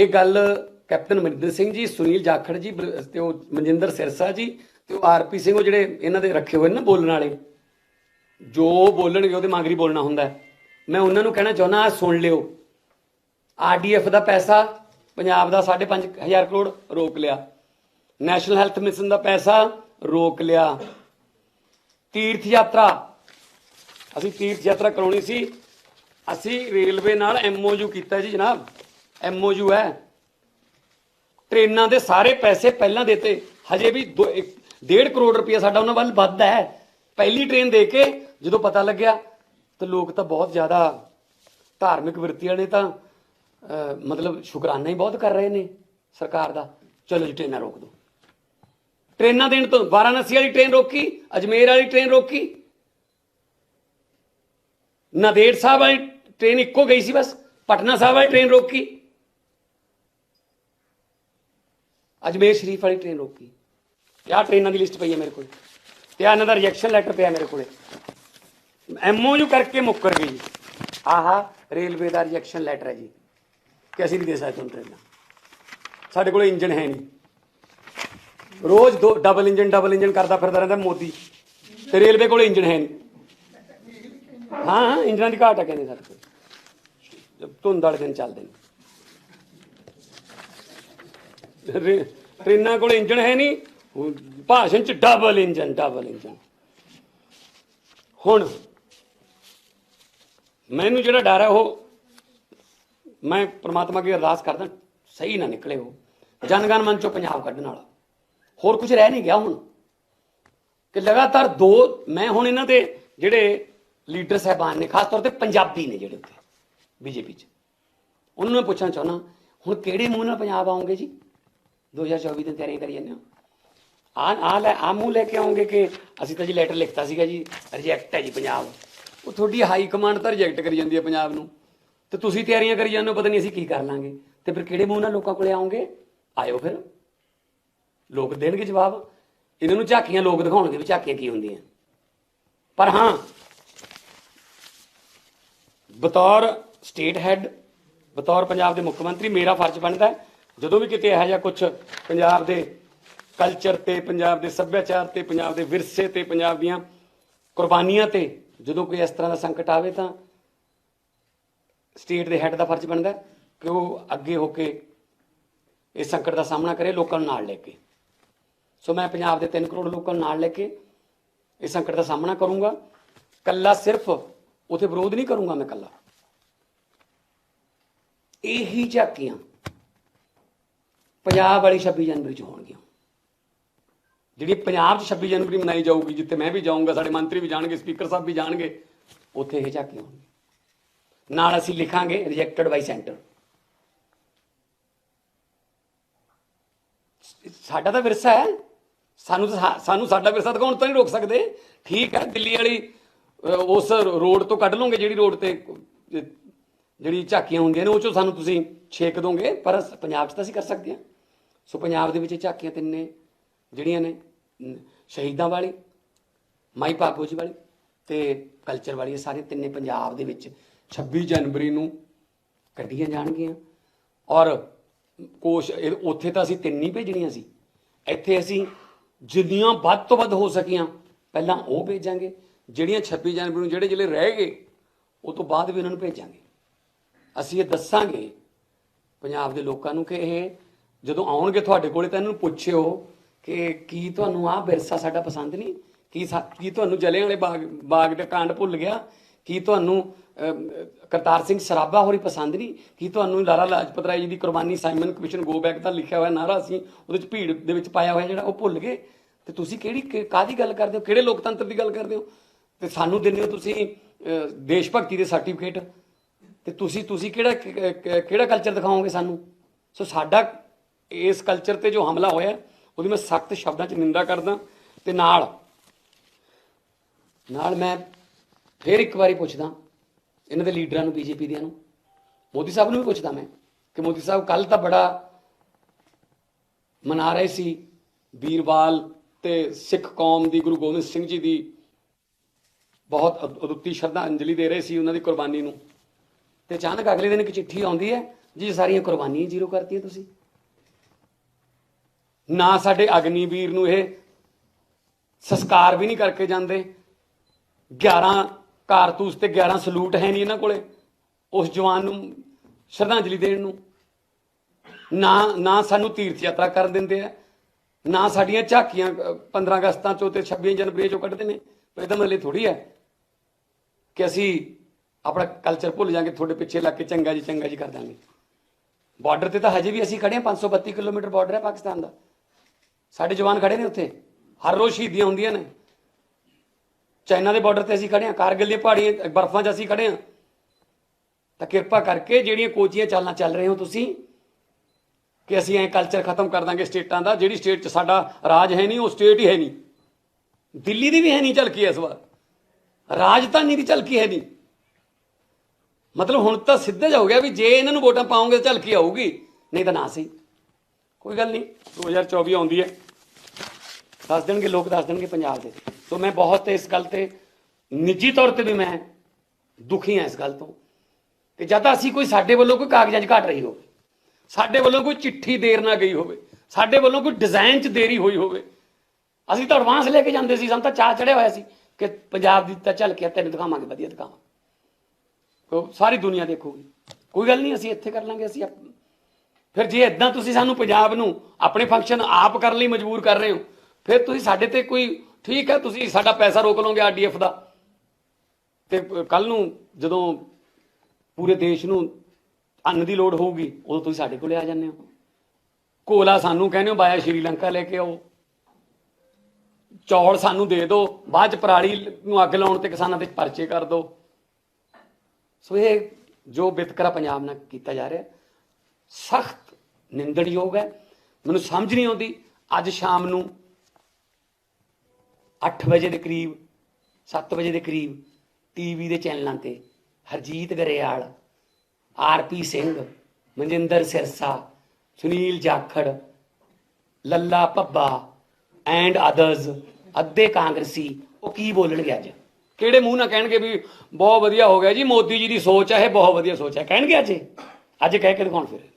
ਇਹ ਗੱਲ ਕੈਪਟਨ ਅਮਰਿੰਦਰ ਸਿੰਘ ਜੀ, ਸੁਨੀਲ ਜਾਖੜ ਜੀ ਬਲ- ਤੇ ਉਹ ਮਨਜਿੰਦਰ ਸਿਰਸਾ ਜੀ ਤੇ ਉਹ ਆਰਪੀ ਸਿੰਘ, ਉਹ ਜਿਹੜੇ ਇਹਨਾਂ ਦੇ ਰੱਖੇ ਹੋਏ ਨੇ ਨਾ ਬੋਲਣ ਵਾਲੇ, ਜੋ ਬੋਲਣਗੇ ਉਹਦੇ ਮੰਗਰੀ ਬੋਲਣਾ ਹੁੰਦਾ ਮੈਂ ਉਹਨਾਂ ਨੂੰ ਕਹਿਣਾ ਚਾਹੁੰਦਾ, ਆਹ ਸੁਣ ਲਿਓ। ਆਰਡੀਐਫ ਦਾ ਪੈਸਾ, ਪੰਜਾਬ ਦਾ 5.5000 ਕਰੋੜ ਰੋਕ ਲਿਆ। ਨੈਸ਼ਨਲ ਹੈਲਥ ਮਿਸ਼ਨ ਦਾ ਪੈਸਾ ਰੋਕ ਲਿਆ। ਤੀਰਥ ਯਾਤਰਾ, ਅਸੀਂ ਤੀਰਥ ਯਾਤਰਾ ਕਰਾਉਣੀ ਸੀ। ਅਸੀਂ ਰੇਲਵੇ ਨਾਲ ਐਮਓਯੂ ਕੀਤਾ ਜੀ ਜਨਾਬ। ਐਮਓਯੂ ਹੈ। ਟ੍ਰੇਨਾਂ ਦੇ ਸਾਰੇ ਪੈਸੇ ਪਹਿਲਾਂ ਦੇਤੇ। ਹਜੇ ਵੀ 1.5 ਕਰੋੜ ਰੁਪਇਆ ਸਾਡਾ ਉਹਨਾਂ ਵੱਲ ਵੱਧਦਾ ਹੈ। ਪਹਿਲੀ ਟ੍ਰੇਨ ਦੇ ਕੇ ਜਦੋਂ ਪਤਾ ਲੱਗਿਆ, ਤਾਂ ਲੋਕ ਤਾਂ ਬਹੁਤ ਜ਼ਿਆਦਾ ਧਾਰਮਿਕ ਵਰਤੀਆਂ ਨੇ ਤਾਂ ਮਤਲਬ ਸ਼ੁਕਰਾਨਾ ਹੀ ਬਹੁਤ ਕਰ ਰਹੇ ਨੇ ਸਰਕਾਰ ਦਾ। ਚਲੋ ਜੀ, ਟ੍ਰੇਨਾਂ ਰੋਕ ਦਿਓ ਟ੍ਰੇਨਾਂ ਦੇਣ ਤੋਂ ਵਾਰਾਣਸੀ ਵਾਲੀ ਟ੍ਰੇਨ ਰੋਕੀ, ਅਜਮੇਰ ਵਾਲੀ ਟ੍ਰੇਨ ਰੋਕੀ। ਨਾਂਦੇੜ ਸਾਹਿਬ ਵਾਲੀ ਟ੍ਰੇਨ ਇੱਕੋ ਗਈ ਸੀ ਬਸ, ਪਟਨਾ ਸਾਹਿਬ ਵਾਲੀ ਟ੍ਰੇਨ ਰੋਕੀ। ਅਜਮੇਰ ਸ਼ਰੀਫ ਵਾਲੀ ਟ੍ਰੇਨ ਰੋਕੀ। ਆਹ ਟ੍ਰੇਨਾਂ ਦੀ ਲਿਸਟ ਪਈ ਹੈ ਮੇਰੇ ਕੋਲ। ਤੇ ਆਹ ਇਹਨਾਂ ਦਾ ਰਿਜੈਕਸ਼ਨ ਲੈਟਰ ਪਿਆ ਮੇਰੇ ਕੋਲੇ। ਐਮਓਯੂ ਕਰਕੇ ਮੁੱਕਰ ਗਈ। ਆਹਾ ਰੇਲਵੇ ਦਾ ਰਿਜੈਕਸ਼ਨ ਲੈਟਰ ਹੈ ਜੀ। ਕਿ ਅਸੀਂ ਨਹੀਂ ਦੇ ਸਕਦੇ ਤੁਹਾਨੂੰ ਟ੍ਰੇਨਾਂ ਸਾਡੇ ਕੋਲ ਇੰਜਨ ਹੈ ਨਹੀਂ। ਰੋਜ਼ ਦੋ ਡਬਲ ਇੰਜਨ ਡਬਲ ਇੰਜਨ ਕਰਦਾ ਫਿਰਦਾ ਰਹਿੰਦਾ ਮੋਦੀ। ਤੇ ਰੇਲਵੇ ਕੋਲ ਇੰਜਨ ਹੈ ਨਹੀਂ। ਹਾਂ ਹਾਂ, ਇੰਜਨਾਂ ਦੀ ਘਾਟ ਹੈ ਕਹਿੰਦੇ ਸਾਡੇ ਕੋਲ। ਧੁੰਦ ਵਾਲੇ ਦਿਨ ਚੱਲਦੇ ਨੇ। ਰੇ- ਟ੍ਰੇਨਾਂ ਕੋਲ ਇੰਜਣ ਹੈ ਨਹੀਂ। ਹੁਣ ਭਾਸ਼ਣ ਚ ਡਬਲ ਇੰਜਣ ਡਬਲ ਇੰਜਣ। ਹੁਣ ਮੈਨੂੰ ਜਿਹੜਾ ਡਰ ਹੈ ਉਹ ਮੈਂ ਪ੍ਰਮਾਤਮਾ ਅੱਗੇ ਅਰਦਾਸ ਕਰਦਾ, ਸਹੀ ਨਾ ਨਿਕਲੇ ਉਹ। ਜਨਗਣ ਮਨ ਚੋਂ ਪੰਜਾਬ ਕੱਢਣ ਵਾਲਾ। ਹੋਰ ਕੁਝ ਰਹਿ ਨਹੀਂ ਗਿਆ ਹੁਣ। ਕਿ ਲਗਾਤਾਰ ਦੋ, ਮੈਂ ਹੁਣ ਇਹਨਾਂ ਦੇ ਜਿਹੜੇ ਲੀਡਰ ਸਾਹਿਬਾਨ ਨੇ, ਖਾਸ ਤੌਰ ਤੇ ਪੰਜਾਬੀ ਨੇ ਜਿਹੜੇ ਉੱਥੇ, ਬੀਜੇਪੀ 'ਚ। ਉਹਨਾਂ ਨੂੰ ਮੈਂ ਪੁੱਛਣਾ ਚਾਹੁੰਦਾ, ਹੁਣ ਕਿਹੜੇ ਮੂੰਹ ਨਾਲ ਪੰਜਾਬ ਆਉਂਗੇ ਜੀ? 2024 ਦੀ ਤਿਆਰੀ ਕਰੀ ਜਾਂਦੇ ਹੋ। ਆ ਆ ਲੈ ਆ ਮੂੰਹ ਲੈ ਕੇ ਆਉਂਗੇ ਕਿ ਅਸੀਂ ਤਾਂ ਜੀ ਲੈਟਰ ਲਿਖਤਾ ਸੀਗਾ ਜੀ ਰਿਜੈਕਟ ਹੈ ਜੀ ਪੰਜਾਬ। ਉਹ ਤੁਹਾਡੀ ਹਾਈ ਕਮਾਂਡ ਤਾਂ ਰਿਜੈਕਟ ਕਰੀ ਜਾਂਦੀ ਹੈ ਪੰਜਾਬ ਨੂੰ। ਤੇ ਤੁਸੀਂ ਤਿਆਰੀਆਂ ਕਰੀ ਜਾਂਦੇ ਹੋ, ਪਤਾ ਨਹੀਂ ਅਸੀਂ ਕੀ ਕਰ ਲਾਂਗੇ। ਤੇ ਫਿਰ ਕਿਹੜੇ ਮੂੰਹ ਨਾਲ ਲੋਕਾਂ ਕੋਲੇ ਆਉਂਗੇ? ਆਇਓ ਫਿਰ। ਲੋਕ ਦੇਣਗੇ ਜਵਾਬ। ਇਹਨਾਂ ਨੂੰ ਝਾਕੀਆਂ ਲੋਕ ਦਿਖਾਉਣਗੇ ਵੀ ਝਾਕੀਆਂ ਕੀ ਹੁੰਦੀਆਂ। ਪਰ ਹਾਂ, ਬਤੌਰ ਸਟੇਟ ਹੈੱਡ ਬਤੌਰ ਪੰਜਾਬ ਦੇ ਮੁੱਖ ਮੰਤਰੀ, ਮੇਰਾ ਫਰਜ਼ ਬਣਦਾ ਹੈ ਜਦੋਂ ਵੀ ਕਿਤੇ ਇਹੋ ਜਿਹਾ ਕੁਝ ਪੰਜਾਬ ਦੇ ਕਲਚਰ ਤੇ, ਪੰਜਾਬ ਦੇ ਸੱਭਿਆਚਾਰ ਤੇ, ਪੰਜਾਬ ਦੇ ਵਿਰਸੇ ਤੇ, ਪੰਜਾਬ ਦੀਆਂ ਕੁਰਬਾਨੀਆਂ ਤੇ ਜਦੋਂ ਕੋਈ ਇਸ ਤਰ੍ਹਾਂ ਦਾ ਸੰਕਟ ਆਵੇ ਤਾਂ ਸਟੇਟ ਦੇ ਹੈੱਡ ਦਾ ਫਰਜ਼ ਬਣਦਾ ਕਿ ਉਹ ਅੱਗੇ ਹੋ ਕੇ ਇਸ ਸੰਕਟ ਦਾ ਸਾਹਮਣਾ ਕਰੇ, ਲੋਕਾਂ ਨੂੰ ਨਾਲ ਲੈ ਕੇ। ਸੋ ਮੈਂ ਪੰਜਾਬ ਦੇ 3 ਕਰੋੜ ਲੋਕਾਂ ਨੂੰ ਨਾਲ ਲੈ ਕੇ ਇਸ ਸੰਕਟ ਦਾ ਸਾਹਮਣਾ ਕਰੂੰਗਾ। ਕੱਲਾ ਸਿਰਫ ਉਥੇ ਵਿਰੋਧ ਨਹੀਂ ਕਰੂੰਗਾ ਮੈਂ ਕੱਲਾ ਇਹੀ ਝਾਕੀਆਂ ਪੰਜਾਬ ਵਾਲੀ 26 ਜਨਵਰੀ ਚ ਹੋਣਗੀਆਂ। ਜਿਹੜੀ ਪੰਜਾਬ 'ਚ 26 ਜਨਵਰੀ ਮਨਾਈ ਜਾਊਗੀ, ਜਿੱਥੇ ਮੈਂ ਵੀ ਜਾਊਂਗਾ, ਸਾਡੇ ਮੰਤਰੀ ਵੀ ਜਾਣਗੇ, ਸਪੀਕਰ ਸਾਹਿਬ ਵੀ ਜਾਣਗੇ, ਉੱਥੇ ਇਹ ਝਾਕੀਆਂ ਹੋਣਗੀਆਂ ਨਾਲ ਅਸੀਂ ਲਿਖਾਂਗੇ ਰਿਜੈਕਟਡ ਬਾਈ ਸੈਂਟਰ ਸਾਡਾ ਤਾਂ ਵਿਰਸਾ ਹੈ। ਸਾਨੂੰ ਤਾਂ ਸਾਨੂੰ ਸਾਡਾ ਵਿਰਸਾ ਦਿਖਾਉਣ ਤੋਂ ਨਹੀਂ ਰੋਕ ਸਕਦੇ। ਠੀਕ ਹੈ, ਦਿੱਲੀ ਵਾਲੀ ਉਸ ਰੋਡ ਤੋਂ ਕੱਢ ਲਓਗੇ, ਜਿਹੜੀ ਰੋਡ ਤੇ ਜਿਹੜੀ ਝਾਕੀਆਂ ਹੁੰਦੀਆਂ ਨੇ, ਉਹ ਚੋਂ ਸਾਨੂੰ ਤੁਸੀਂ ਛੇਕ ਦੋਗੇ, ਪਰ ਪੰਜਾਬ 'ਚ ਤਾਂ ਅਸੀਂ ਕਰ ਸਕਦੇ ਹਾਂ। ਸੋ ਪੰਜਾਬ ਦੇ ਵਿੱਚ ਇਹ ਝਾਕੀਆਂ ਤਿੰਨੇ ਜਿਹੜੀਆਂ ਨੇ ਸ਼ਹੀਦਾਂ ਵਾਲੀ, ਮਾਈ ਭਾਗੋ ਜੀ ਵਾਲੀ ਤੇ ਕਲਚਰ ਵਾਲੀ, ਇਹ ਸਾਰੇ ਤਿੰਨੇ ਪੰਜਾਬ ਦੇ ਵਿੱਚ 26 ਜਨਵਰੀ ਨੂੰ ਕੱਢੀਆਂ ਜਾਣਗੀਆਂ। ਔਰ ਕੋਸ਼ ਉੱਥੇ ਤਾਂ ਅਸੀਂ ਤਿੰਨ ਹੀ ਭੇਜਣੀਆਂ ਸੀ। ਇੱਥੇ ਅਸੀਂ ਜਿੰਨੀਆਂ ਵੱਧ ਤੋਂ ਵੱਧ ਹੋ ਸਕੀਆਂ, ਪਹਿਲਾਂ ਉਹ ਭੇਜਾਂਗੇ। ਜਿਹੜੀਆਂ 26 ਜਨਵਰੀ ਨੂੰ ਜਿਹੜੇ ਜਿਹੜੇ ਰਹਿ ਗਏ, ਉਹ ਤੋਂ ਬਾਅਦ ਵੀ ਉਹਨਾਂ ਨੂੰ ਭੇਜਾਂਗੇ। ਅਸੀਂ ਇਹ ਦੱਸਾਂਗੇ ਪੰਜਾਬ ਦੇ ਲੋਕਾਂ ਨੂੰ ਕਿ ਇਹ ਜਦੋਂ ਆਉਣਗੇ ਤੁਹਾਡੇ ਕੋਲੇ ਤਾਂ ਇਹਨਾਂ ਨੂੰ ਪੁੱਛਿਓ ਕਿ ਕੀ ਤੁਹਾਨੂੰ ਆਹ ਵਿਰਸਾ ਸਾਡਾ ਪਸੰਦ ਨਹੀਂ? ਕੀ ਸਾ- ਕੀ ਤੁਹਾਨੂੰ ਜਲਿਆਂ ਵਾਲੇ ਬਾਗ ਬਾਗ ਦਾ ਕਾਂਡ ਭੁੱਲ ਗਿਆ? ਕੀ ਤੁਹਾਨੂੰ ਅਮ, ਕਰਤਾਰ ਸਿੰਘ ਸਰਾਭਾ ਹੋਰੀ ਪਸੰਦ ਨਹੀਂ? ਕੀ ਤੁਹਾਨੂੰ ਲਾਲਾ ਲਾਜਪਤ ਰਾਏ ਜੀ ਦੀ ਕੁਰਬਾਨੀ ਸਾਈਮਨ ਕਮਿਸ਼ਨ ਗੋ ਬੈਕ ਦਾ ਲਿਖਿਆ ਹੋਇਆ ਨਾਰਾ ਸੀ ਉਹਦੇ ਚ ਭੀੜ ਦੇ ਵਿੱਚ ਪਾਇਆ ਹੋਇਆ ਜਿਹੜਾ ਉਹ ਭੁੱਲ ਗਏ? ਤੇ ਤੁਸੀਂ ਕਿਹੜੀ ਕਿ- ਕਾਹਦੀ ਗੱਲ ਕਰਦੇ ਹੋ? ਕਿਹੜੇ ਲੋਕਤੰਤਰ ਦੀ ਗੱਲ ਕਰਦੇ ਹੋ? ਤੇ ਸਾਨੂੰ ਦਿੰਦੇ ਹੋ ਤੁਸੀਂ ਅਹ, ਦੇਸ਼ ਭਗਤੀ ਦੇ ਸਰਟੀਫਿਕੇਟ। ਤੇ ਤੁਸੀਂ ਤੁਸੀਂ ਕਿਹੜਾ ਕਿ- ਕਿ- ਕਿਹੜਾ ਕਲਚਰ ਦਿਖਾਓਗੇ ਸਾਨੂੰ? ਸੋ ਸਾਡਾ ਇਸ ਕਲਚਰ ਤੇ ਜੋ ਹਮਲਾ ਹੋਇਆ, ਉਹਦੀ ਮੈਂ ਸਖਤ ਸ਼ਬਦਾਂ 'ਚ ਨਿੰਦਾ ਕਰਦਾ ਤੇ ਨਾਲ ਨਾਲ ਮੈਂ ਫੇਰ ਇੱਕ ਵਾਰੀ ਪੁੱਛਦਾ ਇਹਨਾਂ ਦੇ ਲੀਡਰਾਂ ਨੂੰ, ਬੀਜੇਪੀ ਦਿਆਂ ਨੂੰ, ਮੋਦੀ ਸਾਹਿਬ ਨੂੰ ਵੀ ਪੁੱਛਦਾ ਮੈਂ ਕਿ ਮੋਦੀ ਸਾਹਿਬ ਕੱਲ ਤਾਂ ਬੜਾ ਮਨਾ ਰਹੇ ਸੀ ਵੀਰਵਾਲ ਤੇ ਸਿੱਖ ਕੌਮ ਦੀ, ਗੁਰੂ ਗੋਬਿੰਦ ਸਿੰਘ ਜੀ ਦੀ ਬਹੁਤ ਅਦੁੱਤੀ ਸ਼ਰਧਾਂਜਲੀ ਦੇ ਰਹੇ ਸੀ ਉਹਨਾਂ ਦੀ ਕੁਰਬਾਨੀ ਨੂੰ। ਤੇ ਅਚਾਨਕ ਅਗਲੇ ਦਿਨ ਇੱਕ ਚਿੱਠੀ ਆਉਂਦੀ ਹੈ, ਜੀ ਸਾਰੀਆਂ ਕੁਰਬਾਨੀਆਂ ਜ਼ੀਰੋ ਕਰਤੀਆਂ ਤੁਸੀਂ। ਨਾ ਸਾਡੇ ਅਗਨੀਵੀਰ ਨੂੰ ਇਹ ਸੰਸਕਾਰ ਵੀ ਨਹੀਂ ਕਰਕੇ ਜਾਂਦੇ। 11 ਕਾਰਤੂਸ ਤੇ 11 ਸਲੂਟ ਹੈ ਨਹੀਂ ਇਹਨਾਂ ਕੋਲੇ ਉਸ ਜਵਾਨ ਨੂੰ ਸ਼ਰਧਾਂਜਲੀ ਦੇਣ ਨੂੰ। ਨਾ ਨਾ ਸਾਨੂੰ ਤੀਰਥ ਯਾਤਰਾ ਕਰਨ ਦਿੰਦੇ ਆ ਨਾ ਸਾਡੀਆਂ ਝਾਕੀਆਂ ਅ, 15 ਅਗਸਤਾਂ ਚੋਂ ਤੇ 26 ਜਨਵਰੀ ਚੋਂ ਕੱਢਦੇ ਨੇ ਪਰ ਇਹਦਾ ਮਤਲਬ ਥੋੜੀ ਹੈ ਕਿ ਅਸੀਂ ਆਪਣਾ ਕਲਚਰ ਭੁੱਲ ਜਾਾਂਗੇ ਤੁਹਾਡੇ ਪਿੱਛੇ ਲੱਗ ਕੇ ਚੰਗਾ ਜੀ ਚੰਗਾ ਜੀ ਕਰ ਦਾਂਗੇ। ਬਾਰਡਰ ਤੇ ਤਾਂ ਹਜੇ ਵੀ ਅਸੀਂ ਖੜੇ ਹਾਂ 532 ਕਿਲੋਮੀਟਰ ਬਾਰਡਰ ਹੈ ਪਾਕਿਸਤਾਨ ਦਾ। ਸਾਡੇ ਜਵਾਨ ਖੜੇ ਨੇ ਉੱਥੇ। ਹਰ ਰੋਜ਼ ਸ਼ਹੀਦੀਆਂ ਹੁੰਦੀਆਂ ਨੇ। ਚਾਈਨਾ ਦੇ ਬਾਰਡਰ ਤੇ ਅਸੀਂ ਖੜੇ ਹਾਂ, ਕਾਰਗਿਲ ਦੀਆਂ ਪਹਾੜੀਆਂ, ਬਰਫ਼ਾਂ 'ਚ ਅਸੀਂ ਖੜੇ ਹਾਂ। ਤਾਂ ਕਿਰਪਾ ਕਰਕੇ ਜਿਹੜੀਆਂ ਕੋਚੀਆਂ ਚਾਲਾਂ ਚੱਲ ਰਹੇ ਹੋ ਤੁਸੀਂ, ਕਿ ਅਸੀਂ ਐ ਕਲਚਰ ਖਤਮ ਕਰ ਦਾਂਗੇ ਸਟੇਟਾਂ ਦਾ। ਜਿਹੜੀ ਸਟੇਟ 'ਚ ਸਾਡਾ ਰਾਜ ਹੈ ਨਹੀਂ, ਉਹ ਸਟੇਟ ਹੀ ਹੈ ਨਹੀਂ। ਦਿੱਲੀ ਦੀ ਵੀ ਹੈ ਨਹੀਂ ਝਲਕੀ ਇਸ ਵਾਰ। ਰਾਜਧਾਨੀ ਦੀ ਝਲਕੀ ਹੈ ਨਹੀਂ। ਮਤਲਬ ਹੁਣ ਤਾਂ ਸਿੱਧਾ ਜਾ ਹੋ ਗਿਆ ਵੀ ਜੇ ਇਹਨਾਂ ਨੂੰ ਵੋਟਾਂ ਪਾਉਂਗੇ ਤਾਂ ਝਲਕੀ ਆਊਗੀ। ਨਹੀਂ ਤਾਂ ਨਾ ਸਹੀ ਕੋਈ ਗੱਲ ਨਹੀਂ 2024 ਆਉਂਦੀ ਹੈ। ਦੱਸ ਦੇਣਗੇ ਲੋਕ, ਦੱਸ ਦੇਣਗੇ ਪੰਜਾਬ ਦੇ। ਸੋ ਮੈਂ ਬਹੁਤ ਇਸ ਗੱਲ ਤੇ ਨਿੱਜੀ ਤੌਰ ਤੇ ਵੀ ਮੈਂ ਦੁਖੀ ਹਾਂ ਇਸ ਗੱਲ ਤੋਂ। ਕਿ ਜਦ ਤਾਂ ਅਸੀਂ ਕੋਈ ਸਾਡੇ ਵੱਲੋਂ ਕੋਈ ਕਾਗਜ਼ਾਂ 'ਚ ਘਟ ਰਹੀ ਹੋਵੇ, ਸਾਡੇ ਵੱਲੋਂ ਕੋਈ ਚਿੱਠੀ ਦੇਰ ਨਾ ਗਈ ਹੋਵੇ, ਸਾਡੇ ਵੱਲੋਂ ਕੋਈ ਡਿਜ਼ਾਈਨ 'ਚ ਦੇਰੀ ਹੋਈ ਹੋਵੇ, ਅਸੀਂ ਤਾਂ ਐਡਵਾਂਸ ਲੈ ਕੇ ਜਾਂਦੇ ਸੀ, ਸਾਨੂੰ ਤਾਂ ਚਾਹ ਚੜਿਆ ਹੋਇਆ ਸੀ ਕਿ ਪੰਜਾਬ ਦੀ ਤਾਂ ਝਲਕਿਆ ਤੈਨੂੰ ਦਿਖਾਵਾਂਗੇ, ਵਧੀਆ ਦਿਖਾਵਾਂ ਸਾਰੀ ਦੁਨੀਆ ਦੇਖੂਗੀ। ਕੋਈ ਗੱਲ ਨਹੀਂ, ਅਸੀਂ ਇੱਥੇ ਕਰ ਲਾਂਗੇ, ਅਸੀਂ ਆਪ- ਫਿਰ ਜੇ ਇਦਾਂ ਤੁਸੀਂ ਸਾਨੂੰ ਪੰਜਾਬ ਨੂੰ ਆਪਣੇ ਫੰਕਸ਼ਨ ਆਪ ਕਰਨ ਲਈ ਮਜਬੂਰ ਕਰ ਰਹੇ ਹੋ, ਫਿਰ ਤੁਸੀਂ ਸਾਡੇ ਤੇ ਕੋਈ ਠੀਕ ਹੈ, ਤੁਸੀਂ ਸਾਡਾ ਪੈਸਾ ਰੋਕ ਲਓਗੇ ਆਰਡੀਐਫ ਦਾ। ਤੇ ਕੱਲ ਨੂੰ ਜਦੋਂ ਪੂਰੇ ਦੇਸ਼ ਨੂੰ ਅੰਨ ਦੀ ਲੋੜ ਹੋਊਗੀ, ਉਦੋਂ ਤੁਸੀਂ ਸਾਡੇ ਕੋਲੇ ਆ ਜਾਂਦੇ ਹੋ। ਕੋਲਾ ਸਾਨੂੰ ਕਹਿੰਦੇ ਹੋ, ਬਾਇਆ ਸ਼੍ਰੀਲੰਕਾ ਲੈ ਕੇ ਆਓ। ਚੌਲ ਸਾਨੂੰ ਦੇ ਦਿਓ, ਬਾਅਦ ਚ ਪਰਾਲੀ ਨੂੰ ਅੱਗ ਲਾਉਣ ਤੇ ਕਿਸਾਨਾਂ ਤੇ ਪਰਚੇ ਕਰ ਦਿਓ। ਸੋ ਇਹ ਜੋ ਬਿਤਕਰਾ ਪੰਜਾਬ ਨਾਲ ਕੀਤਾ ਜਾ ਰਿਹਾ ਸਖਤ ਨਿੰਦਣਯੋਗ ਹੈ। ਮੈਨੂੰ ਸਮਝ ਨਹੀਂ ਆਉਂਦੀ। ਅੱਜ ਸ਼ਾਮ ਨੂੰ 8 ਵਜੇ ਦੇ ਕਰੀਬ 7 ਵਜੇ ਦੇ ਕਰੀਬ ਟੀਵੀ ਦੇ ਚੈਨਲਾਂ ਤੇ ਹਰਜੀਤ ਗਰੇਵਾਲ ਆਰਪੀ ਸਿੰਘ, ਮਨਜਿੰਦਰ ਸਿਰਸਾ, ਸੁਨੀਲ ਜਾਖੜ, ਲੱਲਾ ਪੱਬਾ ਐਂਡ ਅਦਰਸ ਅੱਧੇ ਕਾਂਗਰਸੀ, ਉਹ ਕੀ ਬੋਲਣਗੇ ਅੱਜ? ਕਿਹੜੇ ਮੂੰਹ ਨਾਲ ਕਹਿਣਗੇ ਵੀ ਬਹੁਤ ਵਧੀਆ ਹੋ ਗਿਆ ਜੀ? ਮੋਦੀ ਜੀ ਦੀ ਸੋਚ ਹੈ, ਇਹ ਬਹੁਤ ਵਧੀਆ ਸੋਚ ਹੈ। ਕਹਿਣਗੇ ਅੱਜ? ਅੱਜ ਕਹਿ ਕੇ ਦਿਖਾਉਣ ਫਿਰ।